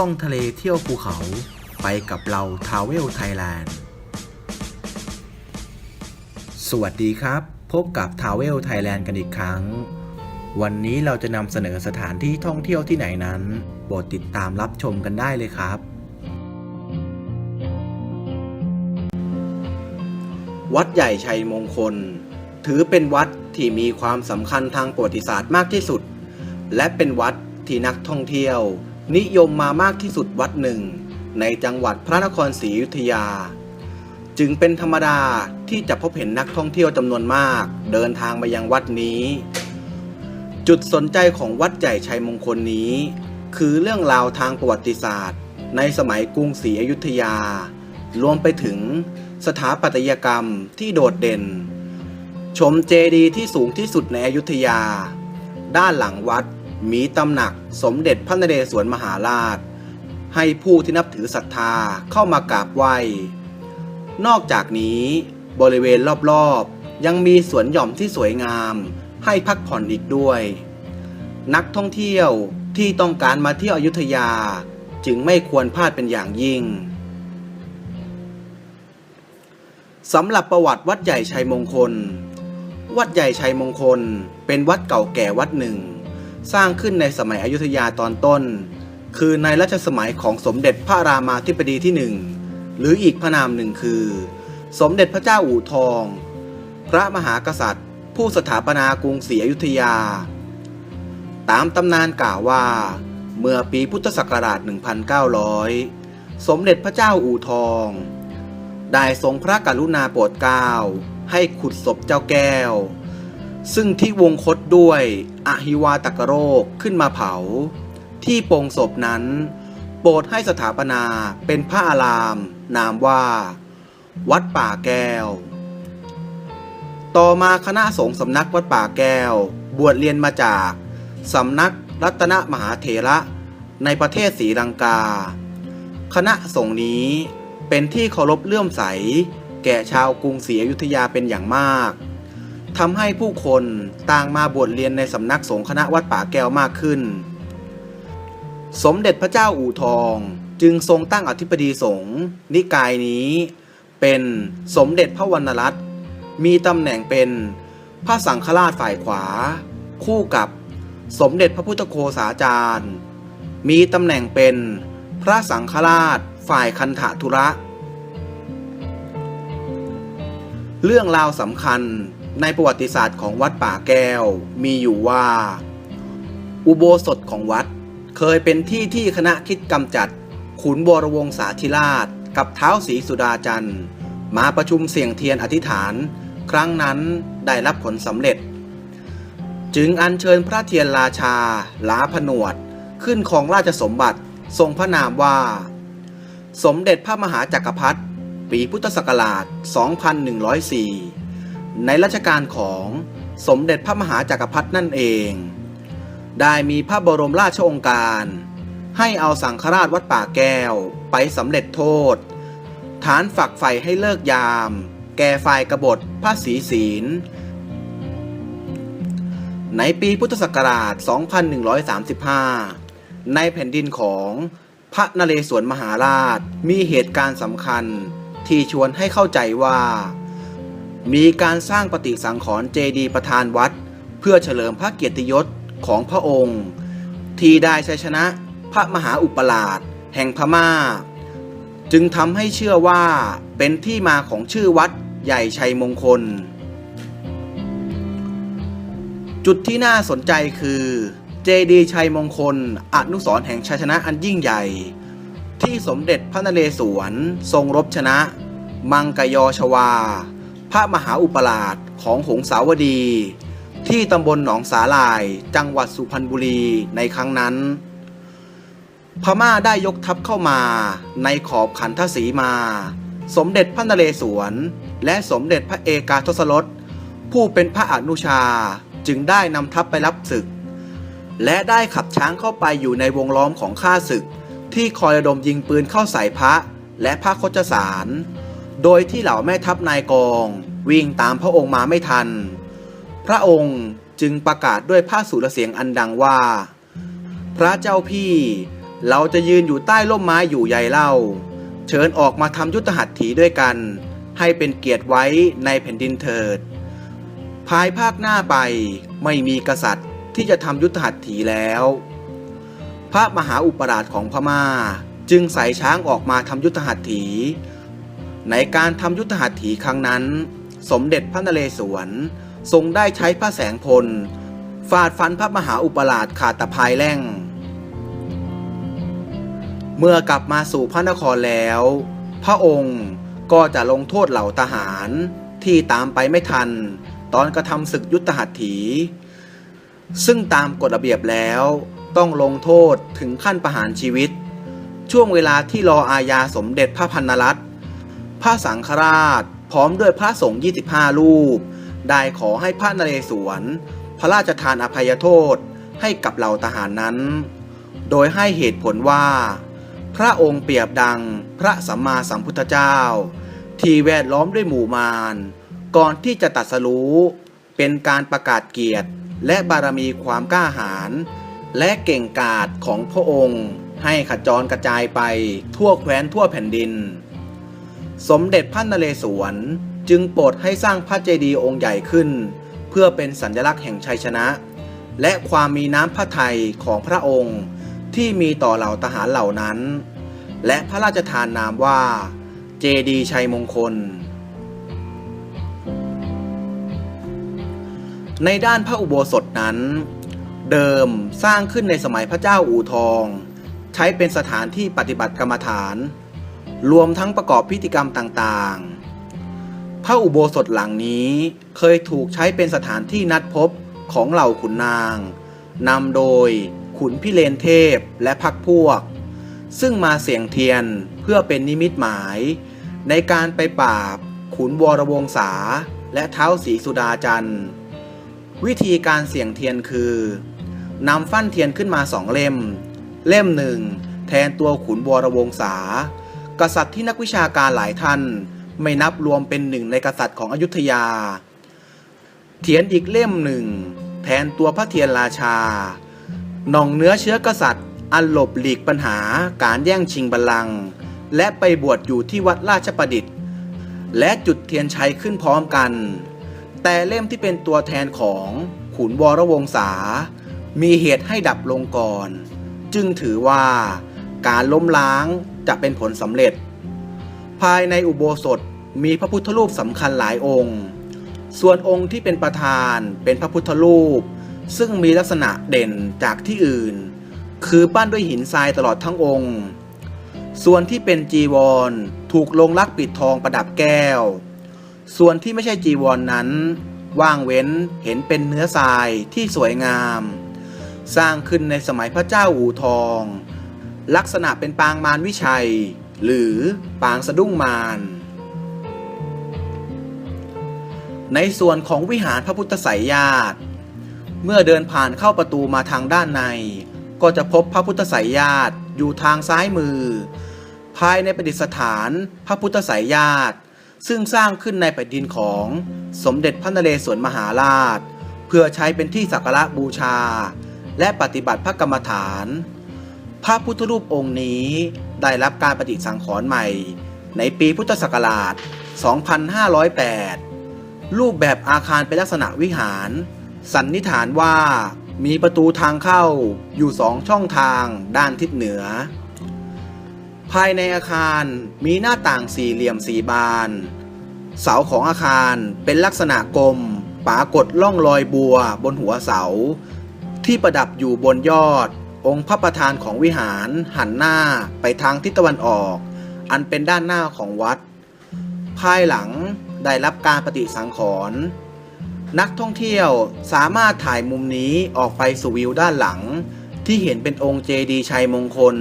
ท่องทะเลเที่ยวภูเขาไปกับเราทาวเวลไทยแลนด์ สวัสดีครับ พบกับทาวเวลไทยแลนด์กันอีกครั้ง วันนี้เราจะนำเสนอสถานที่ท่องเที่ยวที่ไหนนั้นโปรดติดตามรับชมกันได้เลยครับ วัดใหญ่ชัยมงคล ถือเป็นวัดที่มีความสำคัญทางประวัติศาสตร์มากที่สุด และเป็นวัดที่นักท่องเที่ยว นิยมมามากที่สุดวัดหนึ่ง ในจังหวัดพระนครศรีอยุธยา จึงเป็นธรรมดาที่จะพบเห็นนักท่องเที่ยวจำนวนมากเดินทางมายังวัดนี้ จุดสนใจของวัดใหญ่ชัยมงคลนี้ คือเรื่องราวทางประวัติศาสตร์ ในสมัยกรุงศรีอยุธยา รวมไปถึงสถาปัตยกรรมที่โดดเด่น ชมเจดีย์ที่สูงที่สุดในอยุธยา ด้านหลังวัด มีตำหนักสมเด็จพระนเรศวรมหาราช ให้ผู้ที่นับถือศรัทธาเข้ามากราบไหว้ นอกจากนี้บริเวณรอบๆ ยังมีสวนหย่อมที่สวยงามให้พักผ่อนอีกด้วย นักท่องเที่ยวที่ต้องการมาเที่ยวอยุธยาจึงไม่ควรพลาดเป็นอย่างยิ่งสำหรับประวัติวัดใหญ่ชัยมงคล วัดใหญ่ชัยมงคลเป็นวัดเก่าแก่วัดหนึ่ง สร้างขึ้นในสมัยอยุธยาตอนต้น คือในรัชสมัยของสมเด็จพระรามาธิบดีที่หนึ่งหรืออีกพระนามหนึ่งคือ สมเด็จพระเจ้าอู่ทอง พระมหากษัตริย์ ผู้สถาปนากรุงศรีอยุธยา ตามตำนานกล่าวว่า เมื่อปีพุทธศักราช 1900 สมเด็จพระเจ้าอู่ทอง ได้ทรงพระกรุณาโปรดเกล้าให้ขุดศพเจ้าแก้ว ซึ่งที่วงคตด้วยอหิวาตกโรคขึ้นมาเผา ที่โปงศพนั้น โปรดให้สถาปนาเป็นพระอาราม นามว่า วัดป่าแก้ว ต่อมาคณะสงฆ์สำนักวัดป่าแก้ว บวชเรียนมาจากสำนักรัตนมหาเถระในประเทศศรีลังกา คณะสงฆ์นี้เป็นที่เคารพเลื่อมใส แก่ชาวกรุงศรีอยุธยาเป็นอย่างมาก ทำให้ผู้คนต่างมาบวชเรียนในสำนักสงฆ์คณะวัดป่าแก้วมากขึ้น สมเด็จพระเจ้าอู่ทองจึงทรงตั้งอธิบดีสงฆ์นิกายนี้ เป็นสมเด็จพระวรรณรัตน์มีตำแหน่งเป็นพระสังฆราชฝ่ายขวา คู่กับสมเด็จพระพุทธโฆษาจารย์ มีตำแหน่งเป็นพระสังฆราชฝ่ายคันธทุระ เรื่องราวสำคัญ ในประวัติศาสตร์ของวัดป่าแก้วมีอยู่ว่า อุโบสถของวัดเคยเป็นที่ที่คณะคิดกำจัด ขุนบรวงศาธิราช กับเท้าสีสุดาจันทร์มาประชุมเสี่ยงเทียนอธิษฐาน ครั้งนั้นได้รับผลสำเร็จ จึงอัญเชิญพระเทียนราชาลาผนวด ขึ้นของราชสมบัติทรงพระนามว่า สมเด็จพระมหาจักรพรรดิปีพุทธศักราช 2104 ในรัชกาลของสมเด็จพระมหาจักรพรรดินั่นเอง ได้มีพระบรมราชองค์การ ให้เอาสังฆราชวัดป่าแก้วไปสำเร็จโทษ ฐานฝักใฝ่ให้เลิกยาม แก่ฝ่ายกบฏพระศรีศีล ในปีพุทธศักราช 2135 ในแผ่นดินของพระนเรศวรมหาราชมีเหตุการณ์สำคัญที่ชวนให้เข้าใจว่า มีการสร้างปฏิสังขรณ์เจดีย์ประธานวัด เพื่อเฉลิมพระเกียรติยศของพระองค์ ที่ได้ชัยชนะพระมหาอุปราช แห่งพม่า จึงทำให้เชื่อว่าเป็นที่มาของชื่อวัดใหญ่ชัยมงคล จุดที่น่าสนใจคือเจดีย์ชัยมงคล อนุสรแห่งชัยชนะอันยิ่งใหญ่ ที่สมเด็จพระนเรศวรทรงรบชนะ มังกยอชวา พระมหาอุปราชของหงสาวดี ที่ตำบลหนองสาลาย จังหวัดสุพรรณบุรีในครั้งนั้น พม่าได้ยกทัพเข้ามาในขอบขันทศีมา สมเด็จพระนเรศวร และสมเด็จพระเอกาทศรสผู้เป็นพระอนุชาจึงได้นำทัพไปรับศึก และได้ขับช้างเข้าไปอยู่ในวงล้อมของข้าศึก ที่คอยระดมยิงปืนเข้าใส่พระและพระโคจสาร โดยที่เหล่าแม่ทัพนายกอง วิ่งตามพระองค์มาไม่ทัน พระองค์จึงประกาศด้วยพระสุรเสียงอันดังว่า พระเจ้าพี่ เราจะยืนอยู่ใต้ร่มไม้อยู่ใหญ่เล่า เชิญออกมาทำยุทธหัตถีด้วยกัน ให้เป็นเกียรติไว้ในแผ่นดินเถิด ภายภาคหน้าไปไม่มีกษัตริย์ที่จะทำยุทธหัตถีแล้ว พระมหาอุปราชของพม่าจึงใส่ช้างออกมาทำยุทธหัตถี ในการทำยุทธหัตถีครั้งนั้น สมเด็จพระนเรศวรทรงได้ใช้พระแสงพล ฟาดฟันพระมหาอุปราชขาดตะพายแล่ง เมื่อกลับมาสู่พระนครแล้ว พระองค์ก็จะลงโทษเหล่าทหารที่ตามไปไม่ทัน ตอนกระทำศึกยุทธหัตถี ซึ่งตามกฎระเบียบแล้วต้องลงโทษถึงขั้นประหารชีวิต ช่วงเวลาที่รออาญาสมเด็จพระพันนรัตน์ พระสังฆราช พร้อมด้วยพระสงฆ์ 25 รูป ได้ขอให้พระนเรศวร พระราชทานอภัยโทษให้กับเหล่าทหารนั้น โดยให้เหตุผลว่า พระองค์เปรียบดังพระสัมมาสัมพุทธเจ้า ที่แวดล้อมด้วยหมู่มาร ก่อนที่จะตรัสรู้ เป็นการประกาศเกียรติ และบารมีความกล้าหาญและเก่งกาจของพระองค์ให้ขจรกระจายไปทั่วแคว้นทั่วแผ่นดิน สมเด็จพระนเรศวร จึงโปรดให้สร้างพระเจดีย์องค์ใหญ่ขึ้น เพื่อเป็นสัญลักษณ์แห่งชัยชนะ และความมีน้ำพระทัยของพระองค์ที่มีต่อเหล่าทหารเหล่านั้น และพระราชทานนามว่า เจดีย์ชัยมงคล ในด้านพระอุโบสถนั้น เดิมสร้างขึ้นในสมัยพระเจ้าอู่ทอง ใช้เป็นสถานที่ปฏิบัติกรรมฐาน รวมทั้งประกอบพิธีกรรมต่างๆ พระอุโบสถหลังนี้เคยถูกใช้เป็นสถานที่นัดพบของเหล่าขุนนาง นำโดยขุนพิเรนเทพและพักพวก ซึ่งมาเสี่ยงเทียนเพื่อเป็นนิมิตหมาย ในการไปปราบ ขุนวรวงศาและเท้าสีสุดาจันทร์วิธีการเสี่ยงเทียนคือนำฟั่นเทียนขึ้นมาสองเล่ม เล่มหนึ่งแทนตัวขุนวรวงศา กษัตริย์ที่นักวิชาการหลายท่าน ไม่นับรวมเป็นหนึ่งในกษัตริย์ของอยุธยาเทียนอีกเล่มหนึ่ง แทนตัวพระเทียนราชา หน่องเนื้อเชื้อกษัตริย์ อันหลบหลีกปัญหาการแย่งชิงบัลลังก์และไปบวชอยู่ที่วัดราชประดิษฐ์ และจุดเทียนชัยขึ้นพร้อมกัน แต่เล่มที่เป็นตัวแทนของขุนวรวงศามีเหตุให้ดับลงก่อน จึงถือว่า การล้มล้างจะเป็นผลสำเร็จ ภายในอุโบสถมีพระพุทธรูปสำคัญหลายองค์ ส่วนองค์ที่เป็นประธานเป็นพระพุทธรูป ซึ่งมีลักษณะเด่นจากที่อื่น คือปั้นด้วยหินทรายตลอดทั้งองค์ ส่วนที่เป็นจีวรถูกลงลักปิดทองประดับแก้ว ส่วนที่ไม่ใช่จีวรนนั้น ว่างเว้นเห็นเป็นเนื้อทรายที่สวยงาม สร้างขึ้นในสมัยพระเจ้าอู่ทอง ลักษณะเป็นปางมารวิชัย หรือปางสะดุ้งมารในส่วนของวิหารพระพุทธไสยญาติ เมื่อเดินผ่านเข้าประตูมาทางด้านใน ก็จะพบพระพุทธไสยญาติอยู่ทางซ้ายมือ ภายในประดิษฐานพระพุทธไสยญาติ ซึ่งสร้างขึ้นในแผ่นดินของสมเด็จพระนเรศวรมหาราช เพื่อใช้เป็นที่สักการะบูชา และปฏิบัติพระกรรมฐาน พระพุทธรูปองค์นี้ได้รับการประดิษฐ์สังขรณ์ใหม่ ในปีพุทธศักราช 2508 รูปแบบอาคารเป็นลักษณะวิหาร สันนิษฐานว่ามีประตูทางเข้าอยู่สองช่องทางด้านทิศเหนือ ภายในอาคารมีหน้าต่างสี่เหลี่ยมสีบาน เสาของอาคารเป็นลักษณะกลมปรากฏล่องรอยบัวบนหัวเสา ที่ประดับอยู่บนยอด องค์พระประธานของวิหารหันหน้าไปทางทิศตะวันออก อันเป็นด้านหน้าของวัด ภายหลังได้รับการปฏิสังขรณ์นักท่องเที่ยวสามารถถ่ายมุมนี้ออกไปสู่วิวด้านหลัง ที่เห็นเป็นองค์เจดีย์ชัยมงคล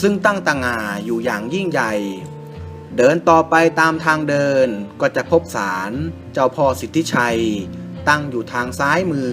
ซึ่งตั้งตางาอยู่อย่างยิ่งใหญ่ เดินต่อไปตามทางเดินก็จะพบศาลเจ้าพ่อสิทธิชัย ตั้งอยู่ทางซ้ายมือ